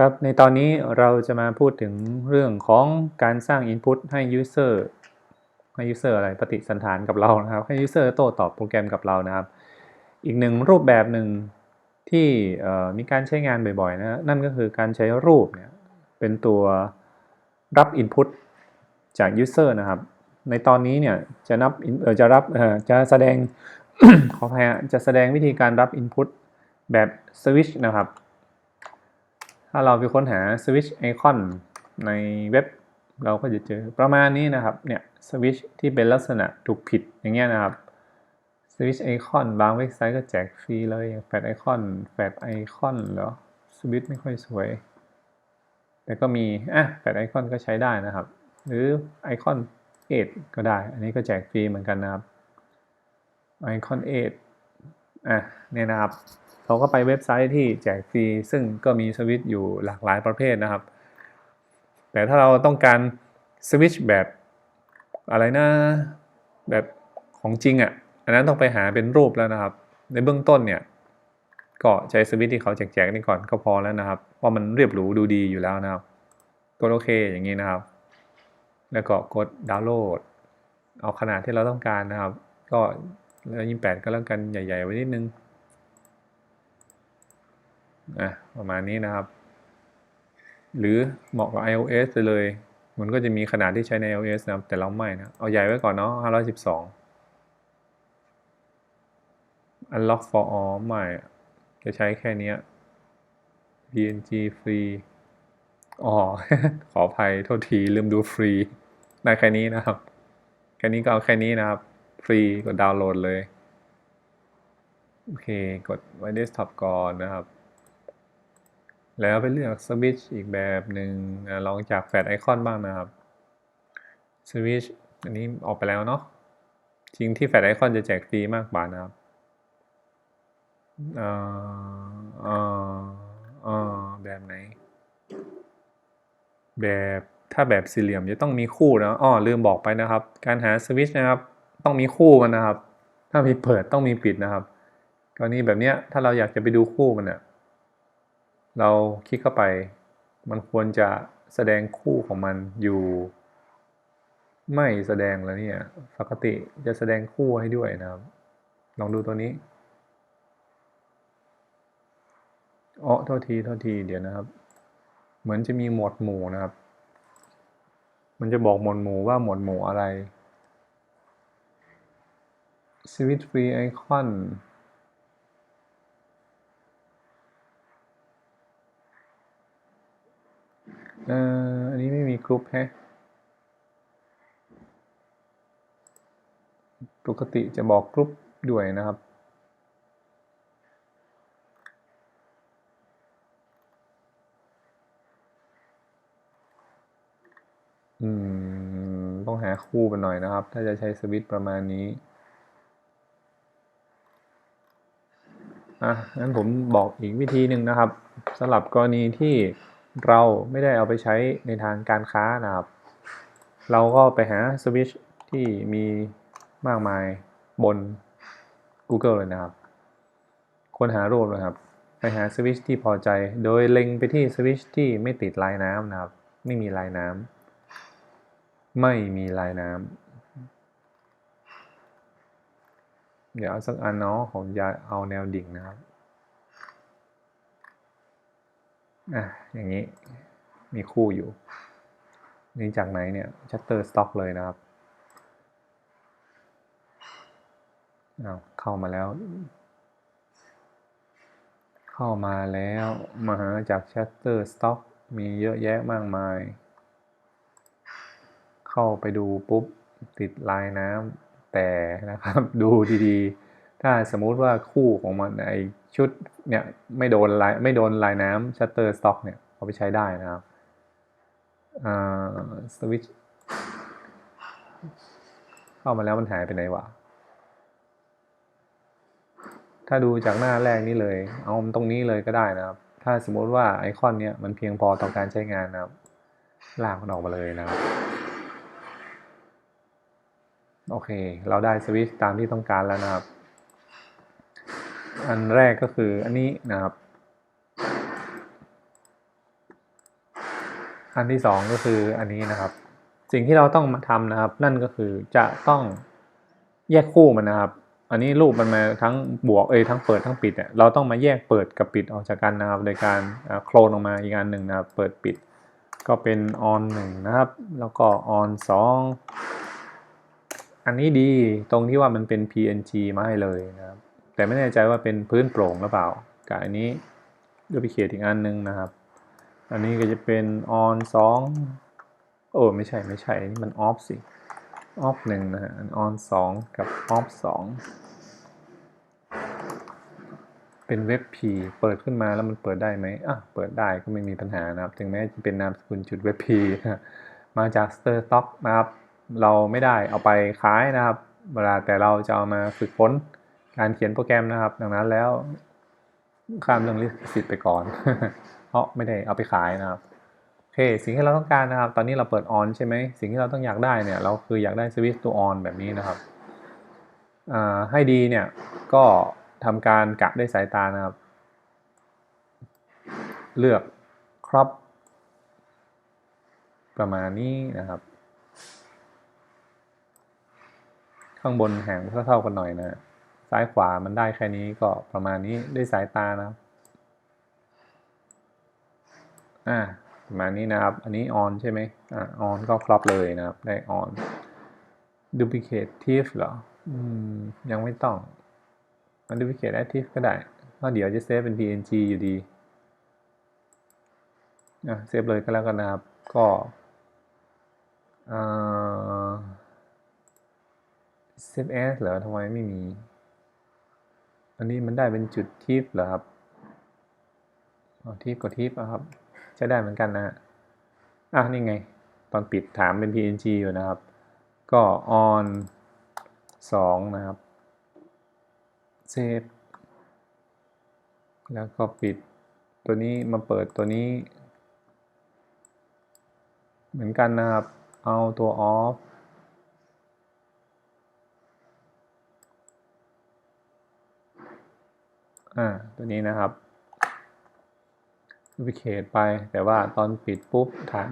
ครับ ในตอนนี้เราจะมาพูดถึงเรื่องของการสร้าง Input ให้ User ให้ User อะไรปฏิสันฐานกับเรานะครับ ให้ User โต้ตอบโปรแกรมกับเรานะครับ อีกหนึ่งรูปแบบหนึ่งที่มีการใช้งานบ่อยๆนะนั่นก็คือการใช้รูปเนี่ยเป็นตัวรับ Input จาก User นะครับ ในตอนนี้เนี่ยจะนับจะรับจะแสดงขออภัยฮะจะแสดงวิธีการรับ Input แบบ Switch นะครับ ถ้าเราไปค้นหา Switch Icon ในเว็บ เราก็จะเจอประมาณนี้นะครับ เนี่ย Switch ที่เป็นลักษณะถูกผิดอย่างเงี้ยนะครับ Switch Icon บางเว็บไซต์ก็แจกฟรีเลยอย่าง Fat Icon Fat Icon เหรอ Switch ไม่ค่อยสวย แต่ก็มี อะ Fat Icon ก็ใช้ได้นะครับ หรือ Icon 8 ก็ได้ อันนี้ก็แจกฟรีเหมือนกันนะครับ Icon 8 อะเนี่ยนะครับเราก็ไปเว็บไซต์ที่แจกฟรีซึ่งก็มีสวิตช์อยู่หลากหลายประเภทนะครับ แต่ถ้าเราต้องการสวิตช์แบบอะไรนะแบบของจริงอะ่ะอันนั้นต้องไปหาเป็นรูปแล้วนะครับ ในเบื้องต้นเนี่ยก็ใช้สวิตช์ที่เขาแจกๆนี่ก่อนก็พอแล้วนะครับว่ามันเรียบหรูดูดีอยู่แล้วนะครับกดโอเคอย่างนี้นะครับ แล้วก็กดดาวน์โหลด เอาขนาดที่เราต้องการนะครับ ก็ แล้วยี่แปดก็แล้วกันใหญ่ ๆ ไว้นิดนึงอะประมาณนี้นะครับ หรือเหมาะกับ iOS ไปเลย มันก็จะมีขนาดที่ใช้ใน iOS นะครับ แต่เราไม่นะ เอาใหญ่ไว้ก่อนเนาะ512 Unlock for all ไม่ จะใช้แค่นี้ PNG free อ๋อ ขออภัยโทษทีลืมดูฟรี ได้แค่นี้นะครับ แค่นี้ก็เอาแค่นี้นะครับ ฟรีกดดาวน์โหลดเลย โอเค กดไว้เดสก์ท็อปก่อนนะครับ แล้วไปเลือกสวิตช์อีกแบบหนึ่งอะลองจากแฟลชไอคอนบ้างนะครับสวิตช์อันนี้ออกไปแล้วเนาะจริงที่แฟลชไอคอนจะแจกฟรีมากกว่านะครับอ่าอ่าอ่าแบบไหน แบบถ้าแบบสี่เหลี่ยมจะต้องมีคู่นะอ้อลืมบอกไปนะครับ การหาสวิตช์นะครับ ต้องมีคู่มันนะครับ ถ้ามีเปิดต้องมีปิดนะครับ กรณีแบบนี้ถ้าเราอยากจะไปดูคู่มันเนี่ยเราคลิกเข้าไป มันควรจะแสดงคู่ของมันอยู่ ไม่แสดงแล้วเนี่ยปกติจะแสดงคู่ให้ด้วยนะครับ ลองดูตัวนี้อ๋อโทษทีโทษทีเดี๋ยวนะครับ เหมือนจะมีหมวดหมู่นะครับ มันจะบอกหมวดหมู่ว่าหมวดหมู่อะไร Switch Free Icon เอ่ออันนี้ไม่มีกรุ๊ปแฮะปกติจะบอกกรุ๊ปด้วยนะครับ อืม ต้องหาคู่ไปหน่อยนะครับ ถ้าจะใช้สวิตประมาณนี้ อะงั้นผมบอกอีกวิธีหนึ่งนะครับสำหรับกรณีที่เราไม่ได้เอาไปใช้ในทางการค้านะครับ เราก็ไปหาสวิตช์ที่มีมากมายบน Google เลยนะครับ ค้นหารูปนะครับ ไปหาสวิตช์ที่พอใจ โดยเล็งไปที่สวิตช์ที่ไม่ติดลายน้ำนะครับ ไม่มีลายน้ำไม่มีลายน้ำ เดี๋ยวเอาสักอันเนาะผมจะเอาแนวดิ่งนะครับอะอย่างนี้มีคู่อยู่ นี่จากไหนเนี่ย Shutterstock เลยนะครับเอาเข้ามาแล้ว เข้ามาแล้วมาหาจาก Shutterstock มีเยอะแยะมากมาย เข้าไปดูปุ๊บ ติดลายน้ำ แต่นะครับดูดีๆ ถ้าสมมุติว่าคู่ของมันไอชุดเนี่ยไม่โดนลายไม่โดนลายน้ำ Shutterstock เนี่ยเอาไปใช้ได้นะครับสวิตช์เข้ามาแล้วมันหายไปไหนวะถ้าดูจากหน้าแรกนี้เลย เอาตรงนี้เลยก็ได้นะครับ ถ้าสมมติว่าไอคอนเนี้ยมันเพียงพอต่อการใช้งานนะครับ ลากมันออกมาเลยนะครับ โอเค เราได้สวิตช์ตามที่ต้องการแล้วนะครับ อันแรกก็คืออันนี้นะครับ อันที่สองก็คืออันนี้นะครับ สิ่งที่เราต้องมาทำนะครับ นั่นก็คือจะต้องแยกคู่มันนะครับ อันนี้รูปมันมาทั้งบวกเอยทั้งเปิดทั้งปิดเนี่ยเราต้องมาแยกเปิดกับปิดออกจากกันนะครับ โดยการโคลนออกมาอีกอันหนึ่งนะครับ เปิดปิด ก็เป็น on 1นะครับ แล้วก็ on 2 อันนี้ดีตรงที่ว่ามันเป็น PNG มาให้เลยนะครับ แต่ไม่แน่ใจว่าเป็นพื้นโปร่งหรือเปล่ากับอันนี้ดูพิเคทอีกอันหนึงนะครับ อันนี้ก็จะเป็น on 2โอ้ไม่ใช่ไม่ใช่อันนี่มัน off สิ off หนึ่งนะฮะ on 2 กับ off 2 เป็นเว็บ P เปิดขึ้นมาแล้วมันเปิดได้ไหมอะเปิดได้ก็ไม่มีปัญหานะครับ ถึงแม้จะเป็นนามสกุลจุดเว็บ P มาจาก stirstock นะครับ เราไม่ได้เอาไปขายนะครับ เวลาแต่เราจะเอามาฝึกฝนการเขียนโปรแกรมนะครับ ดังนั้นแล้วข้ามเรื่องลิขสิทธิ์ไปก่อน เพราะไม่ได้เอาไปขายนะครับโอเคสิ่งที่เราต้องการนะครับ ตอนนี้เราเปิด on ใช่ไหมสิ่งที่เราต้องอยากได้เนี่ย เราคืออยากได้สวิตช์ตัว on แบบนี้นะครับให้ดีเนี่ยก็ทำการกะด้วยสายตานะครับ เลือก crop ประมาณนี้นะครับ ข้างบนห่างเท่าๆกันหน่อยนะ ซ้ายขวามันได้แค่นี้ก็ประมาณนี้ด้วยสายตานะอ่าประมาณนี้นะครับ อันนี้ on ใช่ไหมอ่า on ก็ครอบเลยนะครับ ได้ on duplicative เหรอ อืม ยังไม่ต้องมัน duplicate active ก็ได้เพราะเดี๋ยวจะเซฟเป็น png อยู่ดีอะเซฟเลยก็แล้วกันนะครับ ก็อ่า save as เหรอทำไมไม่มี อันนี้มันได้เป็นจุดทิปเหรอครับอทิปกับทิปอะครับ ใช้ได้เหมือนกันนะฮะอะนี่ไง ตอนปิดถามเป็น png อยู่นะครับ ก็ on 2 นะครับ save แล้วก็ปิดตัวนี้มาเปิดตัวนี้ เหมือนกันนะครับ เอาตัว off อ่าตัวนี้นะครับ duplicate ไปแต่ว่าตอนปิดปุ๊บฐาน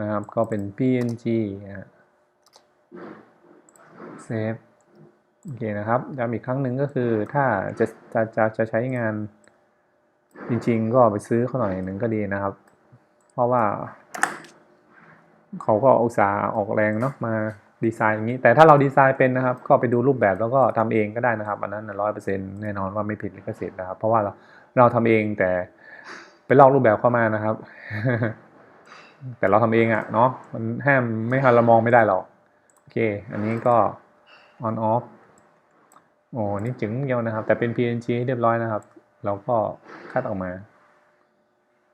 นะครับก็เป็น png นะฮะ save โอเคนะครับย้ำอีกครั้งหนึ่งก็คือถ้าจะจะจะจะใช้งานจริงๆ ก็ไปซื้อเขาหน่อยหนึ่งก็ดีนะครับ เพราะว่า เขาก็อุตส่าห์ออกแรงเนาะมา ดีไซน์อย่างนี้ แต่ถ้าเราดีไซน์เป็นนะครับ ก็ไปดูรูปแบบแล้วก็ทำเองก็ได้นะครับ อันนั้นร้อยเปอร์เซ็นต์แน่นอนว่าไม่ผิดลิขสิทธิ์นะครับ เพราะว่าเราเราทำเองแต่ไปลอกรูปแบบเข้ามานะครับ แต่เราทำเองอะเนาะมันห้ามไม่ทันเรามองไม่ได้หรอกโอเค อันนี้ก็ on off โอ้นี่จึงเดียวนะครับ แต่เป็น PNG ให้เรียบร้อยนะครับ เราก็คัดออกมา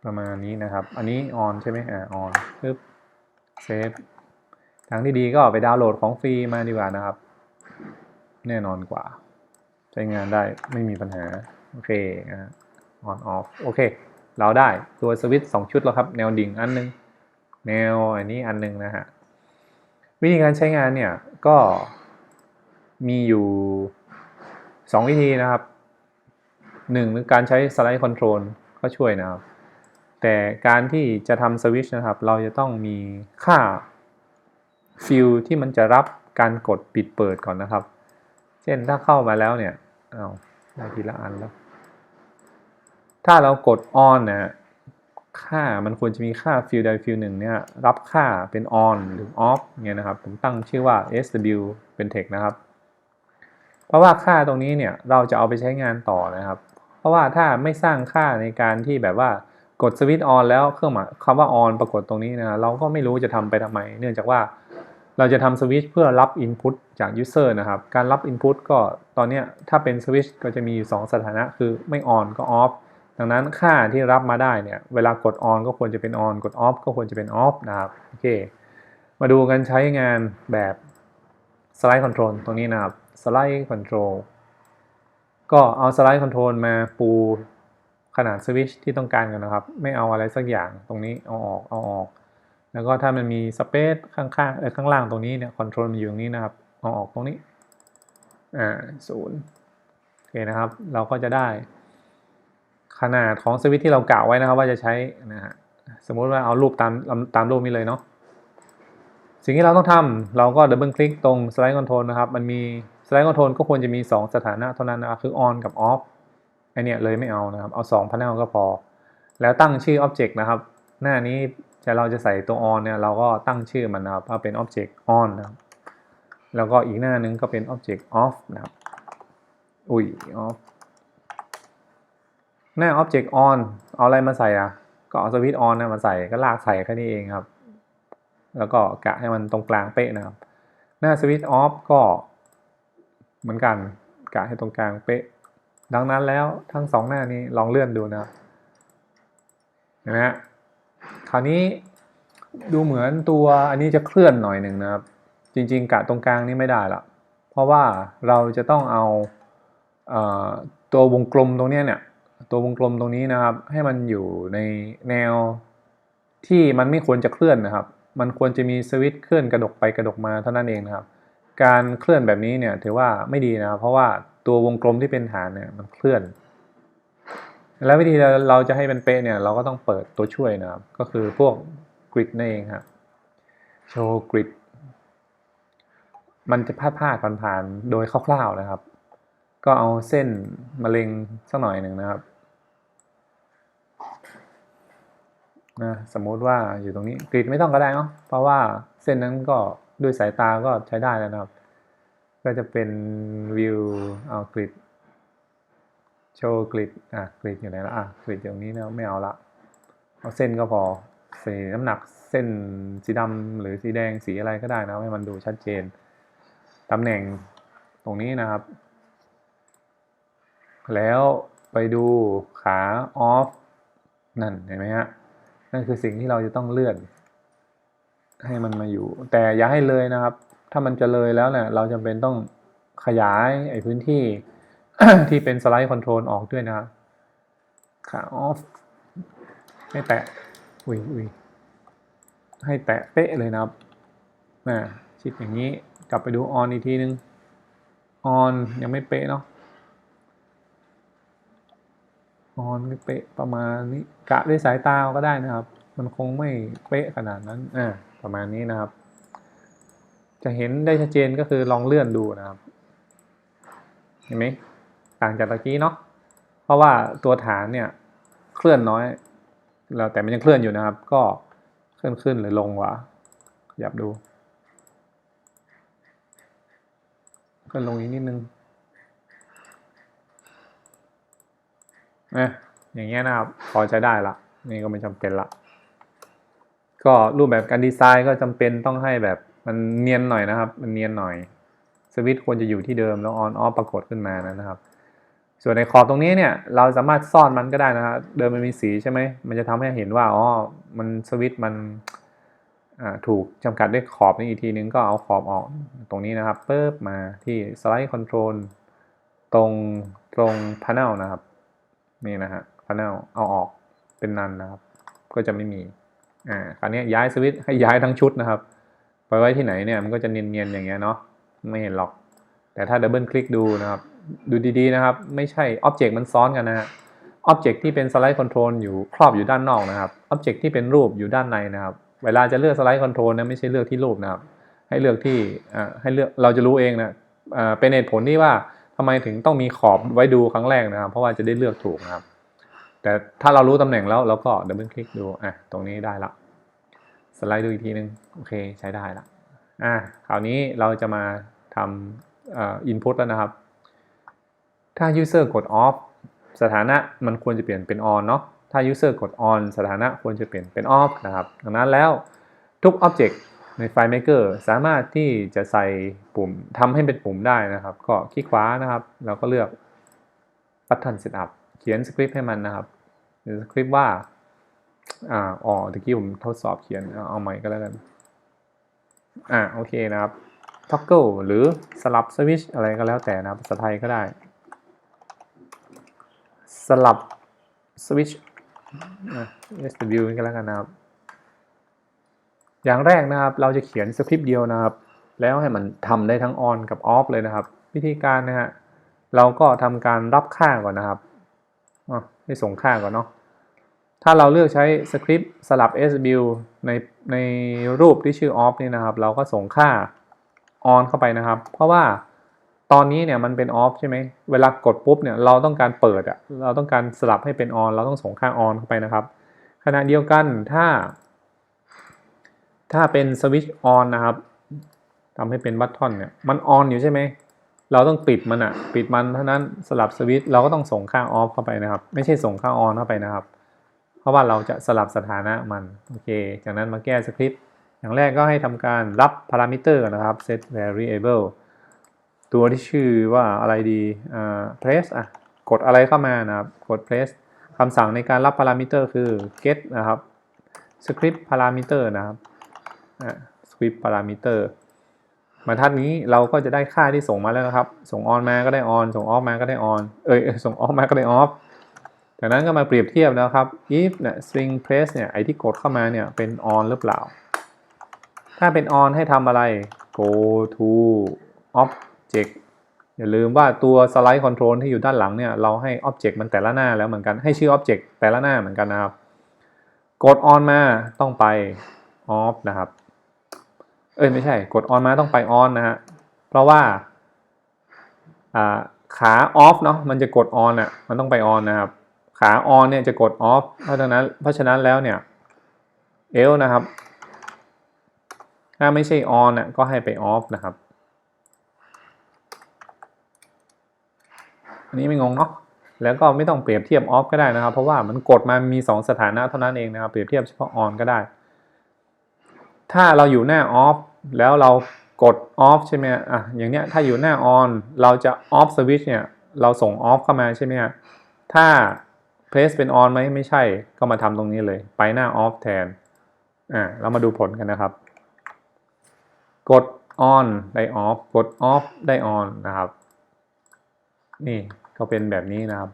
ประมาณนี้นะครับ อันนี้ on ใช่ไหมอ่า on ปึ๊บ save ทางที่ดีก็ไปดาวน์โหลดของฟรีมาดีกว่านะครับ แน่นอนกว่า ใช้งานได้ไม่มีปัญหา โอเคอ่า on off โอเค เราได้ตัวสวิตช์2ชุดแล้วครับ แนวดิ่งอันหนึง แนวอันนี้อันหนึงนะฮะ วิธีการใช้งานเนี่ย ก็มีอยู่ 2 วิธีนะครับ 1 คือการใช้สไลด์คอนโทรลก็ช่วยนะครับ แต่การที่จะทำสวิตช์นะครับ เราจะต้องมีค่า ฟิลที่มันจะรับการกดปิดเปิดก่อนนะครับ เช่นถ้าเข้ามาแล้วเนี่ยเอาได้ทีละอันแล้ว ถ้าเรากด on นะค่ามันควรจะมีค่าฟิลใดฟิลหนึ่งเนี่ยรับค่าเป็น on หรือ off เนี่ยนะครับ ผมตั้งชื่อว่า sw เป็น text นะครับ เพราะว่าค่าตรงนี้เนี่ยเราจะเอาไปใช้งานต่อนะครับ เพราะว่าถ้าไม่สร้างค่าในการที่แบบว่ากดสวิตช์ on แล้วเครื่องหมายคำว่า on ปรากฏตรงนี้นะเราก็ไม่รู้จะทำไปทำไม เนื่องจากว่า เราจะทำสวิตช์เพื่อรับ input จาก user นะครับ การรับ input ก็ตอนนี้ถ้าเป็นสวิตช์ก็จะมีอยู่ 2 สถานะคือไม่ on ก็ off ดังนั้นค่าที่รับมาได้เนี่ยเวลากด on ก็ควรจะเป็น on กด off ก็ควรจะเป็น off นะครับโอเคมาดูกันใช้งานแบบสไลด์คอนโทรลตรงนี้นะครับสไลด์คอนโทรลก็เอาสไลด์คอนโทรลมาปูขนาดสวิตช์ที่ต้องการกันนะครับ ไม่เอาอะไรสักอย่างตรงนี้เอาออกเอาออก แล้วก็ถ้ามันมีสเปซข้างๆเออข้างล่างตรงนี้เนี่ยคอนโทรลมันอยู่ตรงนี้นะครับเอาออกตรงนี้อ่าศูนย์โอเคนะครับ เราก็จะได้ ขนาดของสวิตที่เรากะไว้นะครับ ว่าจะใช้นะฮะสมมุติว่าเอารูปตามตามรูปนี้เลยเนาะสิ่งที่เราต้องทำเราก็ดับเบิลคลิกตรงสไลด์คอนโทรลนะครับ มันมีสไลด์คอนโทรลก็ควรจะมี 2 สถานะเท่านั้นนะครับคือ on กับ off ไอเนี้ยเลยไม่เอานะครับ เอา2 panel ก็พอ แล้วตั้งชื่อ object นะครับ หน้านี้ จะเราจะใส่ตัว on เนี่ยเราก็ตั้งชื่อมันนะครับว่าเป็น object on นะครับแล้วก็อีกหน้านึงก็เป็น object off นะครับอุ้ย off หน้า object on เอาอะไรมาใส่อะ ก็เอาสวิตช์ on นะมาใส่ก็ลากใส่แค่นี้เองครับ แล้วก็กะให้มันตรงกลางเป๊ะนะครับ หน้าสวิตช์ off ก็เหมือนกันกะให้ตรงกลางเป๊ะ ดังนั้นแล้วทั้งสองหน้านี้ลองเลื่อนดูนะเห็นไหมฮะ คราวนี้ดูเหมือนตัวอันนี้จะเคลื่อนหน่อยหนึ่งนะครับ จริงๆกะตรงกลางนี่ไม่ได้ละเพราะว่าเราจะต้องเอาตัววงกลมตรงนี้เนี่ยตัววงกลมตรงนี้นะครับ ให้มันอยู่ในแนวที่มันไม่ควรจะเคลื่อนนะครับ มันควรจะมีสวิตช์เคลื่อนกระดกไปกระดกมาเท่านั้นเองนะครับ การเคลื่อนแบบนี้เนี่ยถือว่าไม่ดีนะครับ เพราะว่าตัววงกลมที่เป็นฐานเนี่ยมันเคลื่อน แล้ววิธีเราจะให้มันเป๊ะเนี่ยเราก็ต้องเปิดตัวช่วยนะครับ ก็คือพวกกริดนั่นเองครับโชว์กริดมันจะพลาดพลาดผ่านๆโดยคร่าวๆนะครับ ก็เอาเส้นมาเล็งสักหน่อยหนึ่งนะครับนะสมมุติว่าอยู่ตรงนี้กริดไม่ต้องก็ได้เนาะเพราะว่าเส้นนั้นก็ด้วยสายตาก็ใช้ได้แล้วนะครับ ก็จะเป็นวิวเอากริด โชว์กริดอะกริดอยู่ไหนละอะกริดอยู่ตรงนี้นะไม่เอาละเอาเส้นก็พอสีน้ำหนักเส้นสีดำหรือสีแดงสีอะไรก็ได้นะให้มันดูชัดเจนตำแหน่งตรงนี้นะครับ แล้วไปดูขาออฟนั่นเห็นไหมฮะนั่นคือสิ่งที่เราจะต้องเลื่อน ให้มันมาอยู่ แต่อย่าให้เลยนะครับ ถ้ามันจะเลยแล้วเนี่ยเราจำเป็นต้องขยายไอ้พื้นที่ ที่เป็นสไลด์คอนโทรลออกด้วยนะครับขาออฟให้แตะอุ้ยอุ้ยให้แตะเป๊ะเลยนะครับนะชิดอย่างนี้กลับไปดูออนอีกทีนึงออนยังไม่เป๊ะเนาะออนไม่เป๊ะประมาณนี้กะด้วยสายตาก็ได้นะครับ มันคงไม่เป๊ะขนาดนั้นอ่าประมาณนี้นะครับ จะเห็นได้ชัดเจนก็คือลองเลื่อนดูนะครับ เห็นไหม ต่างจากตะกี้เนาะเพราะว่าตัวฐานเนี่ยเคลื่อนน้อยแล้วแต่มันยังเคลื่อนอยู่นะครับ ก็เคลื่อนขึ้นหรือลงวะขยับดูเคลื่อนลงอีกนิดนึงนะอย่างเงี้ยนะครับพอใช้ได้ละนี่ก็ไม่จำเป็นละก็รูปแบบการดีไซน์ก็จำเป็นต้องให้แบบมันเนียนหน่อยนะครับ มันเนียนหน่อยสวิตช์ควรจะอยู่ที่เดิมแล้วออนออฟปรากฏขึ้นมานะครับ ส่วนในขอบตรงนี้เนี่ยเราสามารถซ่อนมันก็ได้นะครับเดิมมันมีสีใช่ไหมมันจะทำให้เห็นว่าอ๋อมันสวิตช์มันถูกจำกัดด้วยขอบนี้อีกทีนึงก็เอาขอบออกตรงนี้นะครับปึ๊บมาที่สไลด์คอนโทรลตรงตรง panel นะครับ นี่นะฮะ panel เอาออกเป็นนันนะครับ ก็จะไม่มีอ่าคราวนี้ย้ายสวิตช์ให้ย้ายทั้งชุดนะครับไปไว้ที่ไหนเนี่ยมันก็จะเนียนๆอย่างเงี้ยเนาะไม่เห็นหรอก แต่ถ้าดับเบิลคลิกดูนะครับ ดูดีๆนะครับ ไม่ใช่อ็อบเจกต์มันซ้อนกันนะฮะอ็อบเจกต์ที่เป็นสไลด์คอนโทรลอยู่ครอบอยู่ด้านนอกนะครับอ็อบเจกต์ที่เป็นรูปอยู่ด้านในนะครับ เวลาจะเลือกสไลด์คอนโทรลนะไม่ใช่เลือกที่รูปนะครับ ให้เลือกที่ให้เลือกเราจะรู้เองนะเป็นเหตุผลที่ว่าทำไมถึงต้องมีขอบไว้ดูครั้งแรกนะครับ เพราะว่าจะได้เลือกถูกนะครับ แต่ถ้าเรารู้ตำแหน่งแล้วเราก็ดับเบิลคลิกดูอะตรงนี้ได้ละสไลด์ดูอีกทีนึงโอเคใช้ได้ละอะคราวนี้เราจะมาทำอ่า input แล้วนะครับ ถ้า user กด off สถานะมันควรจะเปลี่ยนเป็น on เนาะ ถ้า user กด on สถานะควรจะเปลี่ยนเป็น off นะครับ ดังนั้นแล้วทุก object ใน FileMaker สามารถที่จะใส่ปุ่มทำให้เป็นปุ่มได้นะครับ ก็คลิกขวานะครับ แล้วก็เลือก button setup เขียนสคริปต์ให้มันนะครับสคริปต์ว่าอ่าอ๋อตะกี้ผมทดสอบเขียนเอาใหม่ก็แล้วกันอ่าโอเคนะครับ toggle หรือสลับสวิตชอะไรก็แล้วแต่นะครับภาษาไทยก็ได้ สลับสวิตช SW ก็แล้วกันนะครับ อย่างแรกนะครับเราจะเขียนสคริปต์เดียวนะครับ แล้วให้มันทำได้ทั้ง on กับ off เลยนะครับ วิธีการนะฮะเราก็ทำการรับค่าก่อนนะครับอะให้ส่งค่าก่อนเนาะถ้าเราเลือกใช้สคริปต์สลับ SW ในในรูปที่ชื่อ off นี่นะครับ เราก็ส่งค่า on เข้าไปนะครับ เพราะว่า ตอนนี้เนี่ยมันเป็น off ใช่ไหมเวลากดปุ๊บเนี่ยเราต้องการเปิดอะเราต้องการสลับให้เป็น on เราต้องส่งค่า on เข้าไปนะครับ ขณะเดียวกันถ้า ถ้าเป็นสวิตช์ on นนะครับทำให้เป็นบัตทอนเนี่ยมัน on อยู่ใช่ไหมเราต้องปิดมันอะปิดมันเท่านั้นสลับสวิตช์เราก็ต้องส่งค่า off เข้าไปนะครับ ไม่ใช่ส่งค่า on เข้าไปนะครับ เพราะว่าเราจะสลับสถานะมันโอเค จากนั้นมาแก้สคริปต์อย่างแรกก็ให้ทำการรับพารามิเตอร์นะครับ set variable ตัวที่ชื่อว่าอะไรดีอ่า press อะกดอะไรเข้ามานะครับ กด press คำสั่งในการรับพารามิเตอร์คือ get นะครับ script parameter นะครับอ่า script parameter บรรทัดนี้เราก็จะได้ค่าที่ส่งมาแล้วนะครับ ส่ง on มาก็ได้ on ส่ง off มาก็ได้ on เอ้ย ส่ง off มาก็ได้ off จากนั้นก็มาเปรียบเทียบนะครับ if เนี่ย string press เนี่ย ไอที่กดเข้ามาเนี่ย เป็น on หรือเปล่า ถ้าเป็น on ให้ทำอะไร go to off object อย่าลืมว่าตัว slide control ที่อยู่ด้านหลังเนี่ยเราให้ object มันแต่ละหน้าแล้วเหมือนกันให้ชื่อ object แต่ละหน้าเหมือนกันนะครับ กด on มาต้องไป off นะครับ เอ้ยไม่ใช่กด on มาต้องไป on นะฮะเพราะว่าขา off เนาะมันจะกด on อะมันต้องไป on นะครับขา on เนี่ยจะกด off เพราะฉะนั้นเพราะฉะนั้นแล้วเนี่ย l นะครับถ้าไม่ใช่ on น่ะก็ให้ไป off นะครับ อันนี้ไม่งงเนาะแล้วก็ไม่ต้องเปรียบเทียบ off ก็ได้นะครับ เพราะว่ามันกดมามี 2 สถานะเท่านั้นเองนะครับ เปรียบเทียบเฉพาะ on ก็ได้ ถ้าเราอยู่หน้า off แล้วเรากด off ใช่ไหมอะอย่างเนี้ยถ้าอยู่หน้า on เราจะ off switch เนี่ยเราส่ง off เข้ามาใช่ไหมถ้า press เป็น on ไหมไม่ใช่ก็มาทำตรงนี้เลย ไปหน้า off แทนอ่าเรามาดูผลกันนะครับ กด on ได้ off กด off ได้ on นะครับ นี่ก็เป็นแบบนี้นะครับ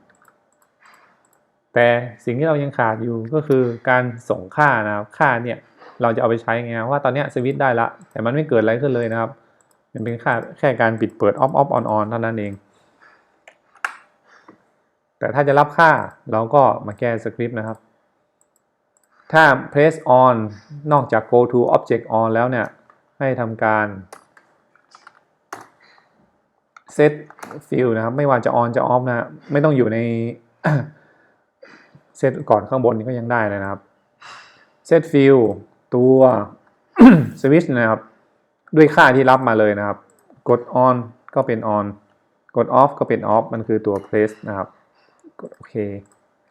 แต่สิ่งที่เรายังขาดอยู่ก็คือการส่งค่านะครับค่าเนี่ยเราจะเอาไปใช้ไงว่าตอนนี้สวิตช์ได้ละแต่มันไม่เกิดอะไรขึ้นเลยนะครับ มันเป็นค่าแค่การปิดเปิด off off on on เท่านั้นเอง แต่ถ้าจะรับค่าเราก็มาแก้สคริปต์นะครับ ถ้า press on นอกจาก go to object on แล้วเนี่ยให้ทำการ set field นะครับ ไม่ว่าจะ on จะ off นะ ไม่ต้องอยู่ในเซตก่อนข้างบนนี้ก็ยังได้นะครับ set field ตัว switch นะครับ ด้วยค่าที่รับมาเลยนะครับ กด on ก็เป็น on กด off ก็เป็น off มันคือตัว press นะครับ กดโอเค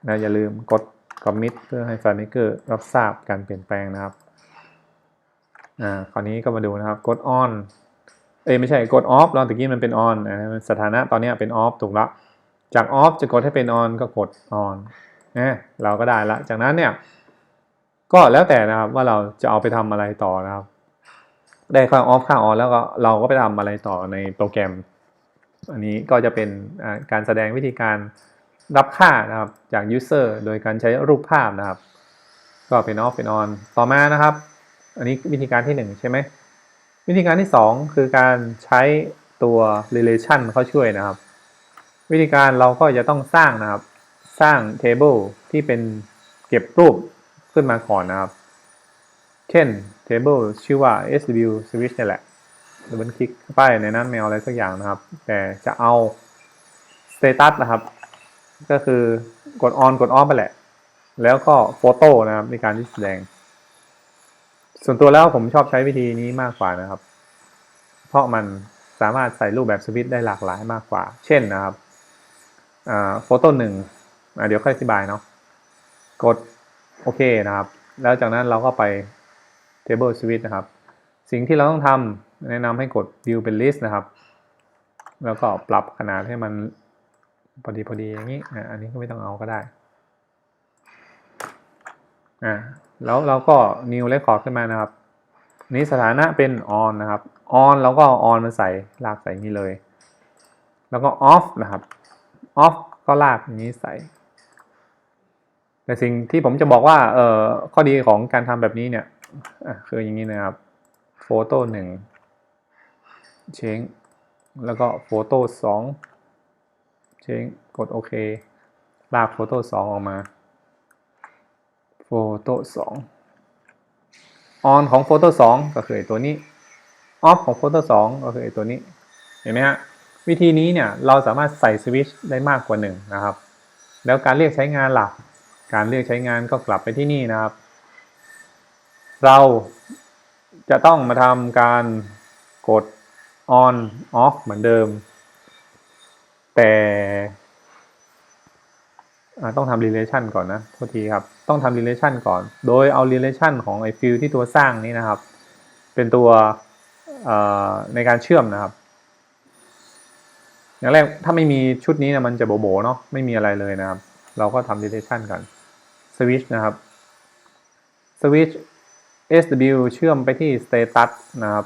นะอย่าลืมกด commit เพื่อให้ FileMaker รับทราบการเปลี่ยนแปลงนะครับอ่าคราวนี้ก็มาดูนะครับ กด on เอ้ยไม่ใช่กด off ตอนตะกี้มันเป็น on อ่าสถานะตอนนี้เป็น off ถูกละจาก off จะกดให้เป็น on ก็กด on นนะเราก็ได้ละ จากนั้นเนี่ย ก็แล้วแต่นะครับว่าเราจะเอาไปทำอะไรต่อนะครับ ได้ค่า off ค่า on แล้วก็เราก็ไปทำอะไรต่อในโปรแกรม อันนี้ก็จะเป็นการแสดงวิธีการรับค่านะครับจาก user โดยการใช้รูปภาพนะครับ ก็เป็น off เป็น on ต่อมานะครับ อันนี้วิธีการที่ 1 ใช่ไหม วิธีการที่ 2 คือการใช้ตัว relation เข้าช่วยนะครับ วิธีการเราก็จะต้องสร้างนะครับ สร้าง table ที่เป็นเก็บรูปขึ้นมาก่อนนะครับ เช่น table ชื่อว่า sw switch นี่แหละดับเบิลคลิกไปในนั้นไม่เอาอะไรสักอย่างนะครับ แต่จะเอา status นะครับ ก็คือกด on กด off ไปแหละ แล้วก็โฟโต้นะครับในการที่แสดง ส่วนตัวแล้วผมชอบใช้วิธีนี้มากกว่านะครับ เพราะมันสามารถใส่รูปแบบสวิตได้หลากหลายมากกว่า เช่นนะครับโฟโต้หนึ่งเดี๋ยวค่อยอธิบายเนาะกดโอเคนะครับ แล้วจากนั้นเราก็ไป table switch นะครับ สิ่งที่เราต้องทำแนะนำให้กด view เป็น list นะครับ แล้วก็ปรับขนาดให้มันพอดีพอดีอย่างนี้ อันนี้ก็ไม่ต้องเอาก็ได้ อ่าแล้วเราก็ new record ขึ้นมานะครับ นี้สถานะเป็น on นะครับ on แล้วก็ on มันใส่ลากใส่นี้เลย แล้วก็ off นะครับ off ก็ลากนี้ใส่ แต่สิ่งที่ผมจะบอกว่าเอ่อข้อดีของการทำแบบนี้เนี่ยคืออย่างนี้นะครับโฟโต้หนึ่งเชงแล้วก็โฟโต้สองเชงกดโอเค ลากโฟโต้สองออกมา photo 2 on ของ photo 2ก็คือตัวนี้ off ของ photo 2ก็คือตัวนี้ เห็นไหมฮะวิธีนี้เนี่ยเราสามารถใส่สวิตช์ได้มากกว่าหนึ่งนะครับ แล้วการเรียกใช้งานหลัก การเรียกใช้งานก็กลับไปที่นี่นะครับ เราจะต้องมาทำการกด on off เหมือนเดิม แต่ ต้องทำ relation ก่อนนะโทษทีครับ ต้องทำ relation ก่อน โดยเอา relation ของไอ้ field ที่ตัวสร้างนี้นะครับ เป็นตัวในการเชื่อมนะครับ อย่างแรกถ้าไม่มีชุดนี้นะมันจะโบโบเนาะไม่มีอะไรเลยนะครับ เราก็ทำ relation กัน switch นะครับ switch SW เชื่อมไปที่ status นะครับ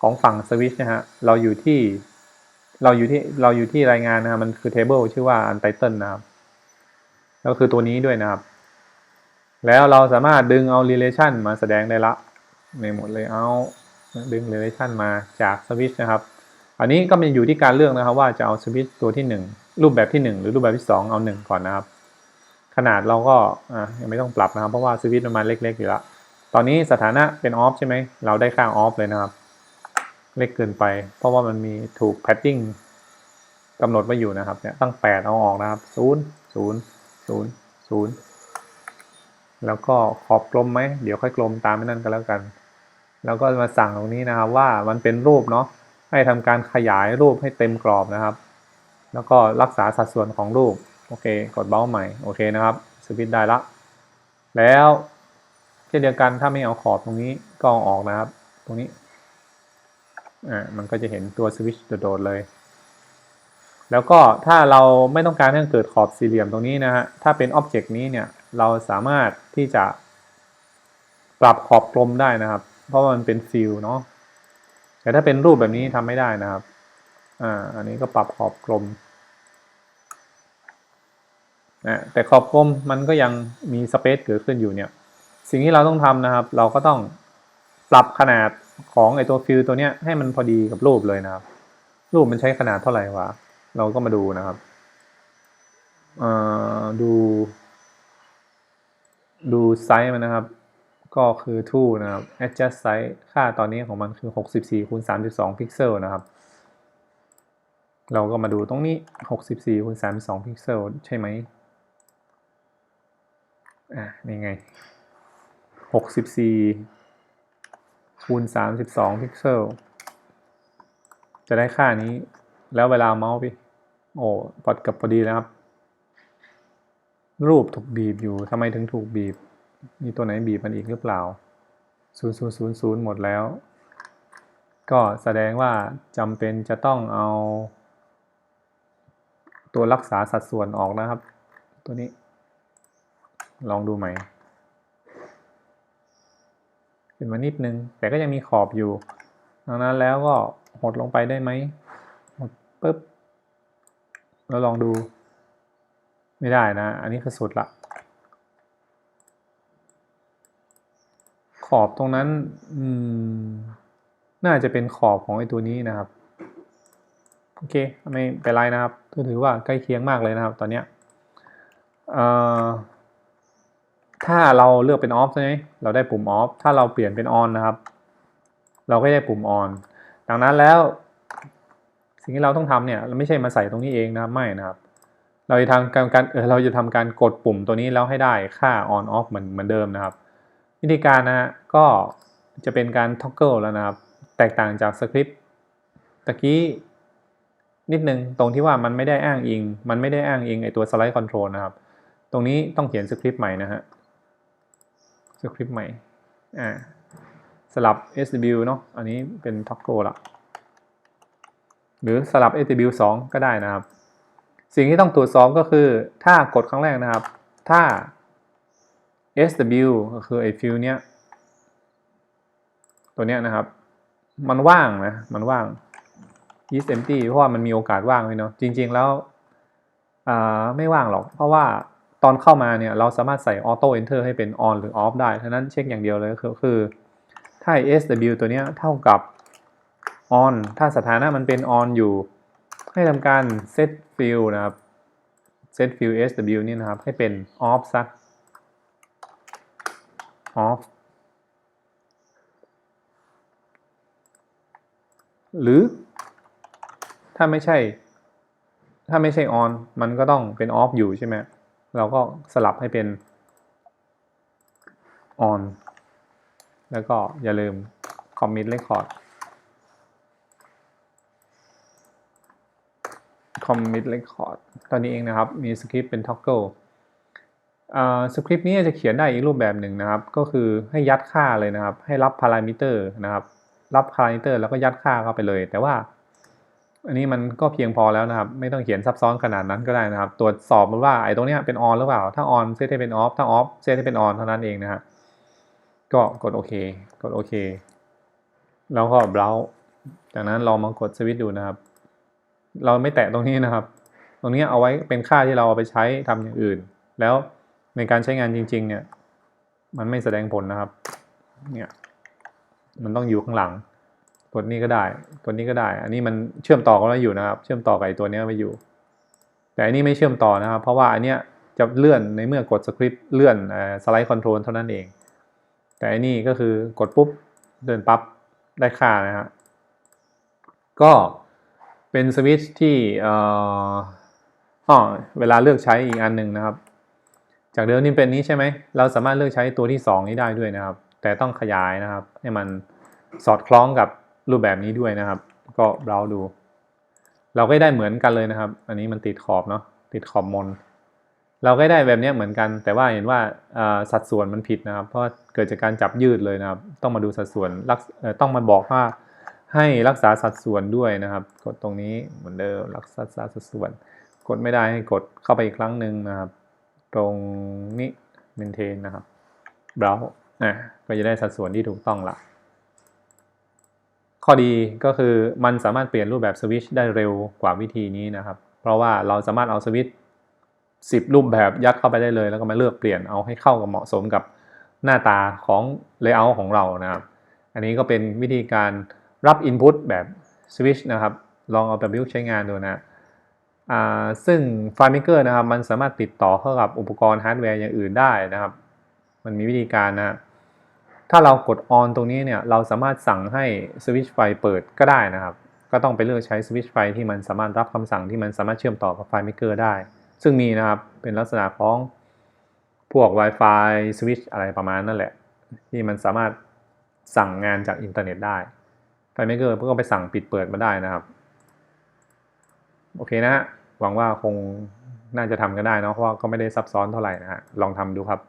ของฝั่ง switch นะฮะเราอยู่ที่เราอยู่ที่เราอยู่ที่รายงานนะครับมันคือ table ชื่อว่า untitled นะครับ ก็คือตัวนี้ด้วยนะครับ แล้วเราสามารถดึงเอา relation มาแสดงได้ละ ในหมดเลยเอาดึง relation มาจาก switch นะครับ อันนี้ก็มันอยู่ที่การเลือกนะครับว่าจะเอา switch ตัวที่ 1 รูปแบบที่ 1 หรือรูปแบบที่ 2 เอา 1 ก่อนนะครับ ขนาดเราก็อะยังไม่ต้องปรับนะครับ เพราะว่าสวิตช์มันมาเล็กๆอยู่ล้วตอนนี้สถานะเป็นออฟใช่ไหม เราได้ค่าออฟเลยนะครับ เล็กเกินไป เพราะว่ามันมีถูกแพดดิ้งกำหนดไว้อยู่นะครับเนี่ยตั้ง 8 เอาออกนะครับ 0 0 0 0แล้วก็ขอบกลมไหม เดี๋ยวค่อยกลมตามนั่นก็แล้วกัน แล้วก็มาสั่งตรงนี้นะครับว่ามันเป็นรูปเนาะ ให้ทำการขยายรูปให้เต็มกรอบนะครับ แล้วก็รักษาสัดส่วนของรูป โอเค กดเบ้าใหม่ โอเคนะครับ สวิตช์ได้ละ แล้วเช่นเดียวกันถ้าไม่เอาขอบตรงนี้ก็อออกนะครับ ตรงนี้ อ่า มันก็จะเห็นตัวสวิตช์โดดๆเลย แล้วก็ถ้าเราไม่ต้องการให้เกิดขอบสี่เหลี่ยมตรงนี้นะฮะ ถ้าเป็นอ็อบเจกต์นี้เนี่ย เราสามารถที่จะปรับขอบกลมได้นะครับ เพราะมันเป็นฟิลเนาะ แต่ถ้าเป็นรูปแบบนี้ทำไม่ได้นะครับ อ่า อันนี้ก็ปรับขอบกลมนะแต่ขอบกลมมันก็ยังมีสเปซเกิดขึ้นอยู่เนี่ย สิ่งที่เราต้องทำนะครับ เราก็ต้องปรับขนาดของไอตัวฟิลตัวเนี้ยให้มันพอดีกับรูปเลยนะครับ รูปมันใช้ขนาดเท่าไหร่วะ เราก็มาดูนะครับดู ดูไซส์มันนะครับ ก็คือ two นะครับ adjust size ค่าตอนนี้ของมันคือ 64คูณ32 พิกเซลนะครับ เราก็มาดูตรงนี้ 64คูณ32 พิกเซลใช่ไหมอะนี่ไง 64คูณ32 พิกเซล จะได้ค่านี้ แล้วเวลาเมาส์พี่ โอ้พอดกับพอดีแล้วครับ รูปถูกบีบอยู่ทำไมถึงถูกบีบ มีตัวไหนบีบมันอีกหรือเปล่า0000 หมดแล้ว ก็แสดงว่าจำเป็นจะต้องเอา ตัวรักษาสัดส่วนออกนะครับ ตัวนี้ ลองดูใหม่ขึ้นมานิดนึง แต่ก็ยังมีขอบอยู่ ดังนั้นแล้วก็หดลงไปได้ไหมหดปุ๊บ แล้วลองดู ไม่ได้นะ อันนี้คือสุดละ ขอบตรงนั้นน่าจะเป็นขอบของไอ้ตัวนี้นะครับ โอเค ไม่เป็นไรนะครับถือว่าใกล้เคียงมากเลยนะครับ ตอนเนี้ยถ้าเราเลือกเป็นออฟใช่ไหมเราได้ปุ่มออฟถ้าเราเปลี่ยนเป็นออนนะครับ เราก็ได้ปุ่มออนดังนั้นแล้ว สิ่งที่เราต้องทำเนี่ยเราไม่ใช่มาใส่ตรงนี้เองนะไม่นะครับ เราจะทำการการเออเราจะทำการกดปุ่มตัวนี้แล้วให้ได้ค่า on off เหมือนเหมือนเดิมนะครับ วิธีการนะฮะก็จะเป็นการ toggle แล้วนะครับ แตกต่างจากสคริปต์ตะกี้นิดนึงตรงที่ว่ามันไม่ได้อ้างอิง มันไม่ได้อ้างอิงไอตัวสไลด์คอนโทรลนะครับ ตรงนี้ต้องเขียนสคริปต์ใหม่นะฮะสคริปต์ใหม่อ่าสลับ SW เนาะอันนี้เป็น toggle ละ หรือสลับ SW 2ก็ได้นะครับ สิ่งที่ต้องตรวจสอบก็คือถ้ากดครั้งแรกนะครับ ถ้า SW ก็คือไอ้ฟิลเนี้ยตัวเนี้ยนะครับ มันว่างนะ มันว่าง is empty เพราะว่ามันมีโอกาสว่างเลยเนาะจริง ๆ แล้วอ่าไม่ว่างหรอก เพราะว่าตอนเข้ามาเนี่ยเราสามารถใส่ auto enter ให้เป็น on หรือ off ได้ฉะนั้นเช็คอย่างเดียวเลยคือคือ ถ้า SW ตัวเนี้ยเท่ากับ on ถ้าสถานะมันเป็น on อยู่ ให้ทำการ set field นะครับ set field SW นี่นะครับ ให้เป็น off ซะ off หรือ ถ้าไม่ใช่ ถ้าไม่ใช่ on มันก็ต้องเป็น off อยู่ใช่ไหมเราก็สลับให้เป็น on แล้วก็อย่าลืม commit record commit record ตอนนี้เองนะครับ มีสคริปต์เป็น toggle สคริปต์นี้จะเขียนได้อีกรูปแบบหนึ่งนะครับ ก็คือให้ยัดค่าเลยนะครับ ให้รับพารามิเตอร์นะครับ รับพารามิเตอร์แล้วก็ยัดค่าเข้าไปเลย แต่ว่า อันนี้มันก็เพียงพอแล้วนะครับ ไม่ต้องเขียนซับซ้อนขนาดนั้นก็ได้นะครับ ตรวจสอบว่าไอ้ตรงนี้เป็น on หรือเปล่า ถ้า on เซตให้เป็น off ถ้า off เซตให้เป็น on เท่านั้นเองนะฮะก็กดโอเคกดโอเคแล้วก็ browse จากนั้นลองมากดสวิตช์ดูนะครับ เราไม่แตะตรงนี้นะครับ ตรงนี้เอาไว้เป็นค่าที่เราเอาไปใช้ทำอย่างอื่น แล้วในการใช้งานจริง ๆ เนี่ย มันไม่แสดงผลนะครับ เนี่ย มันต้องอยู่ข้างหลังกดนี้ก็ได้กดนี้ก็ได้ อันนี้มันเชื่อมต่อกันไว้อยู่นะครับ เชื่อมต่อกับไอ้ตัวนี้ไว้อยู่ แต่อันนี้ไม่เชื่อมต่อนะครับ เพราะว่าอันเนี้ยจะเลื่อนในเมื่อกดสคริปต์เลื่อนสไลด์คอนโทรลเท่านั้นเอง แต่อันนี้ก็คือกดปุ๊บเดินปั๊บได้ค่านะฮะก็ เป็นสวิตช์ที่เอ่ออ๋อเวลาเลือกใช้อีกอันหนึ่งนะครับ จากเดิมนี่เป็นนี้ใช่ไหมเราสามารถเลือกใช้ตัวที่ 2 นี้ได้ด้วยนะครับ แต่ต้องขยายนะครับให้มันสอดคล้องกับรูปแบบนี้ด้วยนะครับ ก็เราดู เราก็ได้เหมือนกันเลยนะครับ อันนี้มันติดขอบเนาะติดขอบมน เราก็ได้แบบนี้เหมือนกัน แต่ว่าเห็นว่าสัดส่วนมันผิดนะครับ เพราะเกิดจากการจับยืดเลยนะครับ ต้องมาดูสัดส่วนต้องมาบอกว่า ให้รักษาสัดส่วนด้วยนะครับ กดตรงนี้เหมือนเดิมรักษาสัดส่วน กดไม่ได้ให้กดเข้าไปอีกครั้งหนึ่งนะครับ ตรงนี้ maintain นะครับ browse อะก็จะได้สัดส่วนที่ถูกต้องละข้อดีก็คือมันสามารถเปลี่ยนรูปแบบสวิตช์ได้เร็วกว่าวิธีนี้นะครับ เพราะว่าเราสามารถเอาสวิตช์10 รูปแบบยัดเข้าไปได้เลย แล้วก็มาเลือกเปลี่ยนเอาให้เข้ากับเหมาะสมกับหน้าตาของ layout ของเรานะครับ อันนี้ก็เป็นวิธีการ รับ input แบบสวิตช์นะครับ ลองเอาไปประยุกต์ใช้งานดูนะซึ่ง FileMaker นะครับ มันสามารถติดต่อเข้ากับอุปกรณ์ฮาร์ดแวร์อย่างอื่นได้นะครับ มันมีวิธีการนะถ้าเรากด on ตรงนี้เนี่ย เราสามารถสั่งให้สวิตช์ไฟเปิดก็ได้นะครับ ก็ต้องไปเลือกใช้สวิตช์ไฟที่มันสามารถรับคำสั่งที่มันสามารถเชื่อมต่อกับ FileMaker ได้ ซึ่งมีนะครับ เป็นลักษณะของพวก Wi-Fi สวิตช์อะไรประมาณนั่นแหละ ที่มันสามารถสั่งงานจากอินเทอร์เน็ตได้ ไฟเมเกอร์ก็ไปสั่งปิดเปิดมาได้นะครับ โอเคนะฮะหวังว่าคงน่าจะทำกันได้เนาะเพราะว่าก็ไม่ได้ซับซ้อนเท่าไหร่นะฮะลองทำดูครับ